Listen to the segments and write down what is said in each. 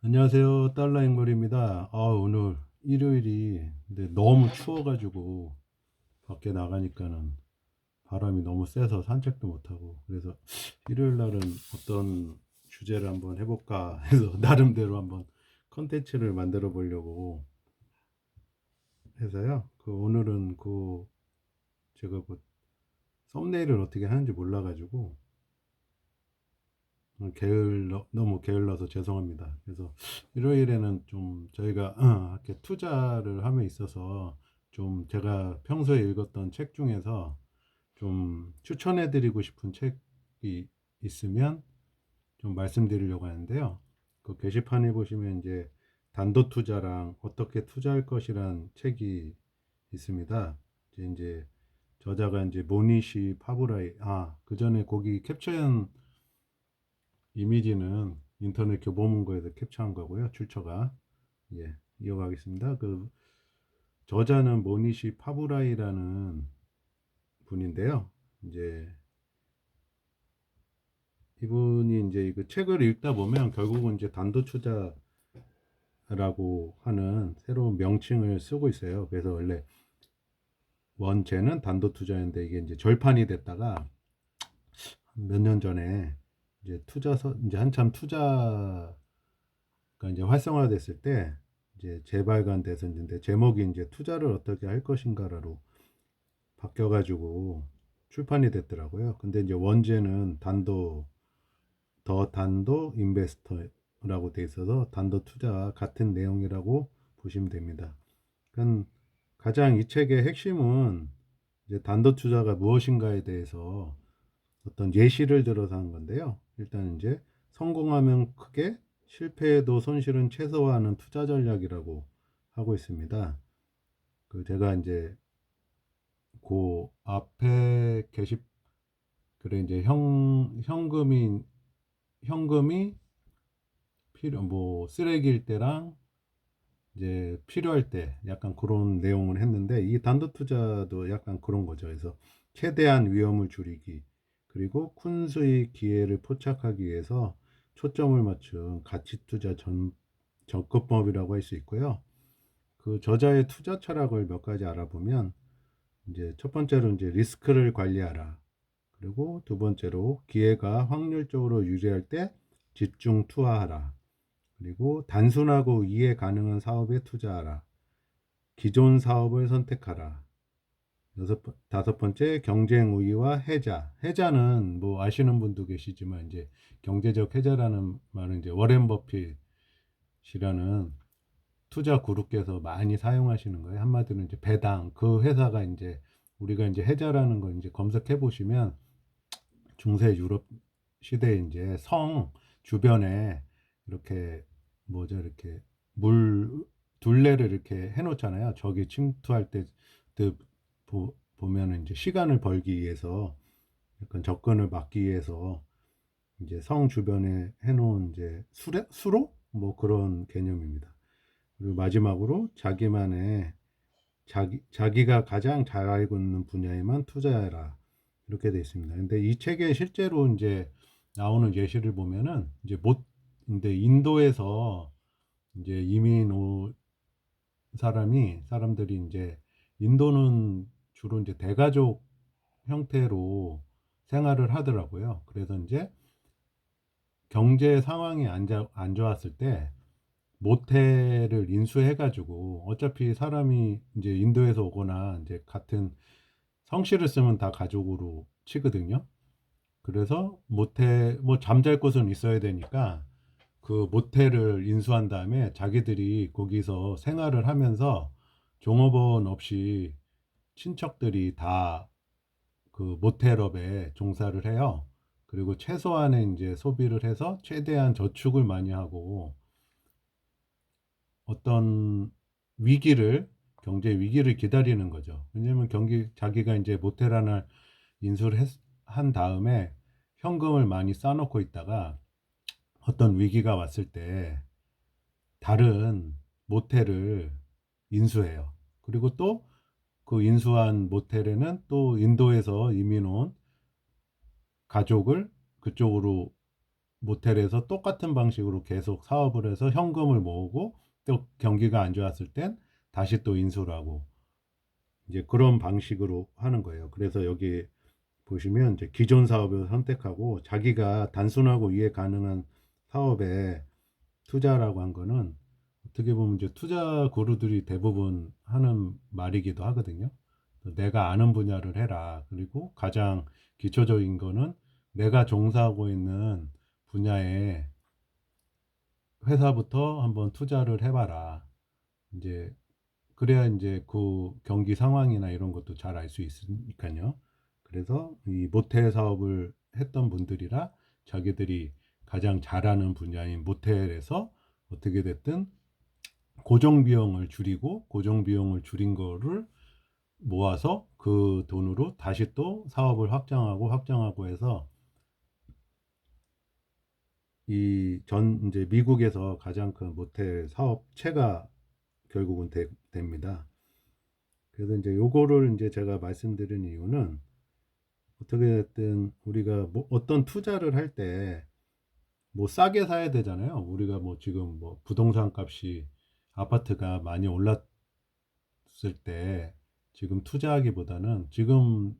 안녕하세요. 달러 행벌입니다. 아, 오늘 일요일이 근데 너무 추워가지고 밖에 나가니까는 바람이 너무 세서 산책도 못하고 그래서 일요일 날은 어떤 주제를 한번 해볼까 해서 나름대로 한번 컨텐츠를 만들어 보려고 해서요. 그 오늘은 그 제가 그 썸네일을 어떻게 하는지 몰라가지고 게을러, 너무 게을러서 죄송합니다. 그래서 일요일에는 좀 저희가 이렇게 투자를 함에 있어서 좀 제가 평소에 읽었던 책 중에서 좀 추천해 드리고 싶은 책이 있으면 좀 말씀드리려고 하는데요. 그 게시판에 보시면 이제 단도 투자랑 어떻게 투자할 것이란 책이 있습니다. 이제 저자가 이제 모니시 파브라이 아, 그 전에 거기 캡처한 이미지는 인터넷 교보문고에서 캡처한 거고요. 출처가. 예, 이어가겠습니다. 그 저자는 모니시 파브라이라는 분인데요. 이제 이분이 이제 그 책을 읽다 보면 결국은 이제 단도 투자라고 하는 새로운 명칭을 쓰고 있어요. 그래서 원래 원제는 단도 투자인데 이게 이제 절판이 됐다가 몇 년 전에 이제 투자서 이제 한참 투자가 이제 활성화됐을 때 이제 재발간돼서 이제 제목이 이제 투자를 어떻게 할 것인가로 바뀌어가지고 출판이 됐더라고요. 근데 이제 원제는 단도 더 단도 인베스터라고 돼 있어서 단도 투자와 같은 내용이라고 보시면 됩니다. 그건 가장 이 책의 핵심은 이제 단도 투자가 무엇인가에 대해서 어떤 예시를 들어서 한 건데요. 일단 이제 성공하면 크게 실패해도 손실은 최소화하는 투자 전략이라고 하고 있습니다. 그 제가 이제 그 앞에 게시 그래 이제 형 현금이 현금이 필요 뭐 쓰레기일 때랑 이제 필요할 때 약간 그런 내용을 했는데 이 단도 투자도 약간 그런 거죠. 그래서 최대한 위험을 줄이기 그리고 큰 수익 기회를 포착하기 위해서 초점을 맞춘 가치 투자 전, 접근법이라고 할 수 있고요. 그 저자의 투자 철학을 몇 가지 알아보면 이제 첫 번째로 이제 리스크를 관리하라. 그리고 두 번째로 기회가 확률적으로 유리할 때 집중 투하하라. 그리고 단순하고 이해 가능한 사업에 투자하라. 기존 사업을 선택하라. 여섯 번, 다섯 번째 경쟁 우위와 해자. 해자는 뭐 아시는 분도 계시지만 이제 경제적 해자라는 말은 이제 워렌 버핏이라는 투자 그룹께서 많이 사용하시는 거예요. 한마디로 이제 배당 그 회사가 이제 우리가 이제 해자라는 걸 이제 검색해 보시면 중세 유럽 시대에 이제 성 주변에 이렇게 뭐죠 이렇게 물 둘레를 이렇게 해놓잖아요. 저기 침투할 때그 보, 보면은 이제 시간을 벌기 위해서 약간 접근을 막기 위해서 이제 성 주변에 해놓은 이제 수레, 수로 뭐 그런 개념입니다. 그리고 마지막으로 자기만의 자기 자기가 가장 잘 알고 있는 분야에만 투자해라 이렇게 돼 있습니다. 근데 이 책에 실제로 이제 나오는 예시를 보면은 이제 못 근데 인도에서 이제 이민 온 사람이 사람들이 이제 인도는 주로 이제 대가족 형태로 생활을 하더라고요. 그래서 이제 경제 상황이 안, 좋았을 때 모텔을 인수해가지고 어차피 사람이 이제 인도에서 오거나 이제 같은 성씨를 쓰면 다 가족으로 치거든요. 그래서 모텔 뭐 잠잘 곳은 있어야 되니까 그 모텔을 인수한 다음에 자기들이 거기서 생활을 하면서 종업원 없이 친척들이 다 그 모텔업에 종사를 해요. 그리고 최소한의 이제 소비를 해서 최대한 저축을 많이 하고 어떤 위기를 경제 위기를 기다리는 거죠. 왜냐면 경기 자기가 이제 모텔 하나 인수를 했, 한 다음에 현금을 많이 쌓아놓고 있다가 어떤 위기가 왔을 때 다른 모텔을 인수해요. 그리고 또 그 인수한 모텔에는 또 인도에서 이민 온 가족을 그쪽으로 모텔에서 똑같은 방식으로 계속 사업을 해서 현금을 모으고 또 경기가 안 좋았을 땐 다시 또 인수를 하고 이제 그런 방식으로 하는 거예요. 그래서 여기 보시면 이제 기존 사업을 선택하고 자기가 단순하고 이해 가능한 사업에 투자라고 한 거는 어떻게 보면 이제 투자 구루들이 대부분 하는 말이기도 하거든요. 내가 아는 분야를 해라. 그리고 가장 기초적인 거는 내가 종사하고 있는 분야에 회사부터 한번 투자를 해봐라. 이제 그래야 이제 그 경기 상황이나 이런 것도 잘 알 수 있으니까요. 그래서 이 모텔 사업을 했던 분들이라 자기들이 가장 잘하는 분야인 모텔에서 어떻게 됐든 고정 비용을 줄이고 고정 비용을 줄인 거를 모아서 그 돈으로 다시 또 사업을 확장하고 확장하고 해서 이 전 이제 미국에서 가장 큰 모텔 사업체가 결국은 되- 됩니다. 그래서 이제 요거를 이제 제가 말씀드린 이유는 어떻게 됐든 우리가 뭐 어떤 투자를 할 때 뭐 싸게 사야 되잖아요. 우리가 뭐 지금 뭐 부동산 값이 아파트가 많이 올랐을 때 지금 투자하기보다는 지금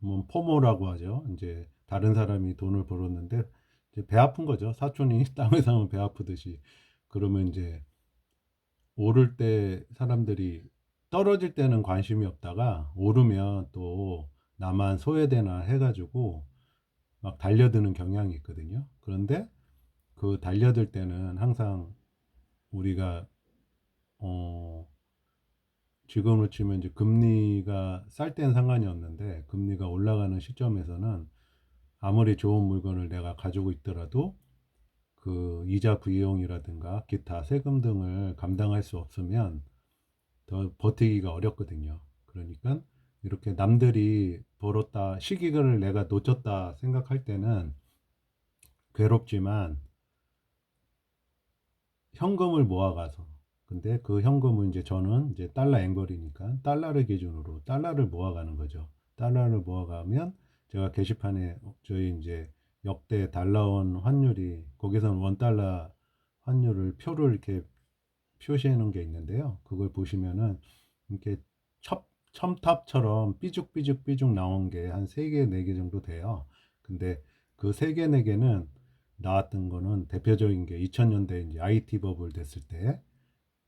뭐 포모라고 하죠. 이제 다른 사람이 돈을 벌었는데 이제 배 아픈 거죠. 사촌이 땅을 사면 배 아프듯이 그러면 이제 오를 때 사람들이 떨어질 때는 관심이 없다가 오르면 또 나만 소외되나 해가지고 막 달려드는 경향이 있거든요. 그런데 그 달려들 때는 항상 우리가 어 지금으로 치면 이제 금리가 쌀 땐 상관이 없는데 금리가 올라가는 시점에서는 아무리 좋은 물건을 내가 가지고 있더라도 그 이자 비용이라든가 기타 세금 등을 감당할 수 없으면 더 버티기가 어렵거든요. 그러니까 이렇게 남들이 벌었다 시기를 내가 놓쳤다 생각할 때는 괴롭지만 현금을 모아가서 근데 그 현금은 이제 저는 이제 달러 앵벌이니까 달러를 기준으로 달러를 모아가는 거죠. 달러를 모아가면 제가 게시판에 저희 이제 역대 달러원 환율이 거기서는 원 달러 환율을 표를 이렇게 표시해 놓은 게 있는데요. 그걸 보시면은 이렇게 첩 첨탑처럼 삐죽삐죽삐죽 나온 게 한 세 개, 네 개 정도 돼요. 근데 그 세 개, 네 개는 나왔던 거는 대표적인 게 2000년대 이제 IT 버블 됐을 때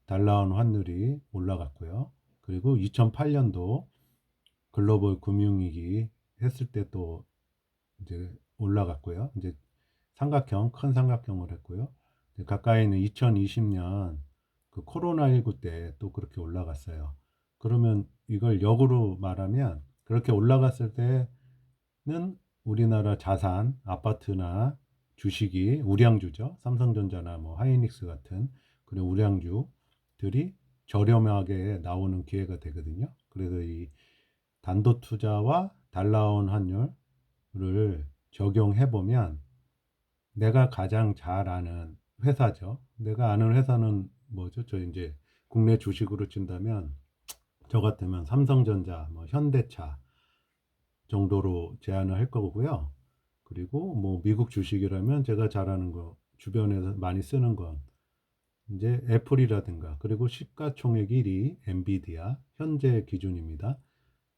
달러원 환율이 올라갔고요. 그리고 2008년도 글로벌 금융위기 했을 때 또 이제 올라갔고요. 이제 삼각형, 큰 삼각형을 했고요. 이제 가까이 있는 2020년 그 코로나19 때 또 그렇게 올라갔어요. 그러면 이걸 역으로 말하면 그렇게 올라갔을 때는 우리나라 자산, 아파트나 주식이 우량주죠. 삼성전자나 뭐 하이닉스 같은 그런 우량주 들이 저렴하게 나오는 기회가 되거든요. 그래서 이 단도 투자와 달러원 환율을 적용해 보면 내가 가장 잘 아는 회사죠. 내가 아는 회사는 뭐죠? 저 이제 국내 주식으로 친다면 저 같으면 삼성전자, 뭐 현대차 정도로 제안을 할 거고요. 그리고 뭐 미국 주식이라면 제가 잘 아는 거 주변에서 많이 쓰는 건 이제 애플이라든가 그리고 시가총액 1위 엔비디아 현재 기준입니다.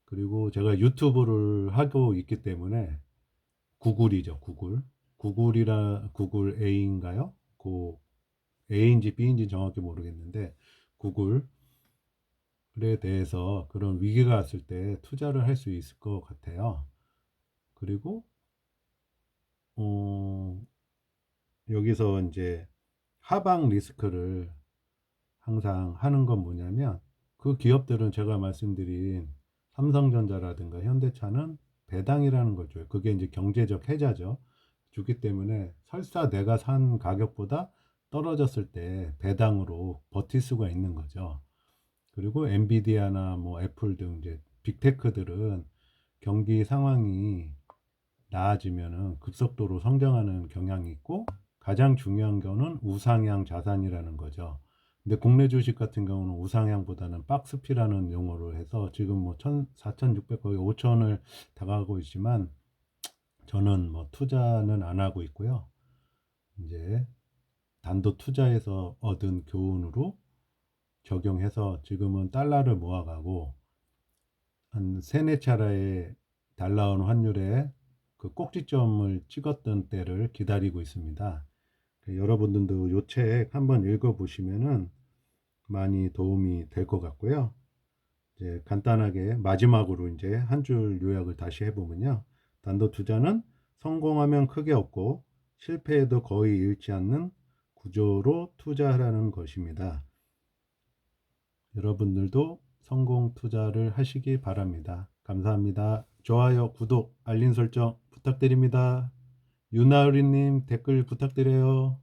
그리고 제가 유튜브를 하고 있기 때문에 구글이죠, 구글. 구글이라 구글 A인가요? 그 A인지 B인지 정확히 모르겠는데 구글에 대해서 그런 위기가 왔을 때 투자를 할 수 있을 것 같아요. 그리고 어, 여기서 이제 하방 리스크를 항상 하는 건 뭐냐면 그 기업들은 제가 말씀드린 삼성전자라든가 현대차는 배당이라는 걸 줘요. 그게 이제 경제적 해자죠. 주기 때문에 설사 내가 산 가격보다 떨어졌을 때 배당으로 버틸 수가 있는 거죠. 그리고 엔비디아나 뭐 애플 등 이제 빅테크들은 경기 상황이 나아지면은 급속도로 성장하는 경향이 있고 가장 중요한 거는 우상향 자산이라는 거죠. 근데 국내 주식 같은 경우는 우상향보다는 박스피라는 용어로 해서 지금 뭐4,600 거의 5,000을 다가가고 있지만 저는 뭐 투자는 안 하고 있고요. 이제 단도 투자에서 얻은 교훈으로 적용해서 지금은 달러를 모아가고 한 세네 차례의 달러원 환율에 그 꼭지점을 찍었던 때를 기다리고 있습니다. 그 여러분들도 요 책 한번 읽어보시면은 많이 도움이 될 것 같고요. 이제 간단하게 마지막으로 이제 한 줄 요약을 다시 해보면요. 단도 투자는 성공하면 크게 얻고 실패해도 거의 잃지 않는 구조로 투자하라는 것입니다. 여러분들도 성공 투자를 하시기 바랍니다. 감사합니다. 좋아요, 구독, 알림 설정 부탁드립니다. 유나우리님 댓글 부탁드려요.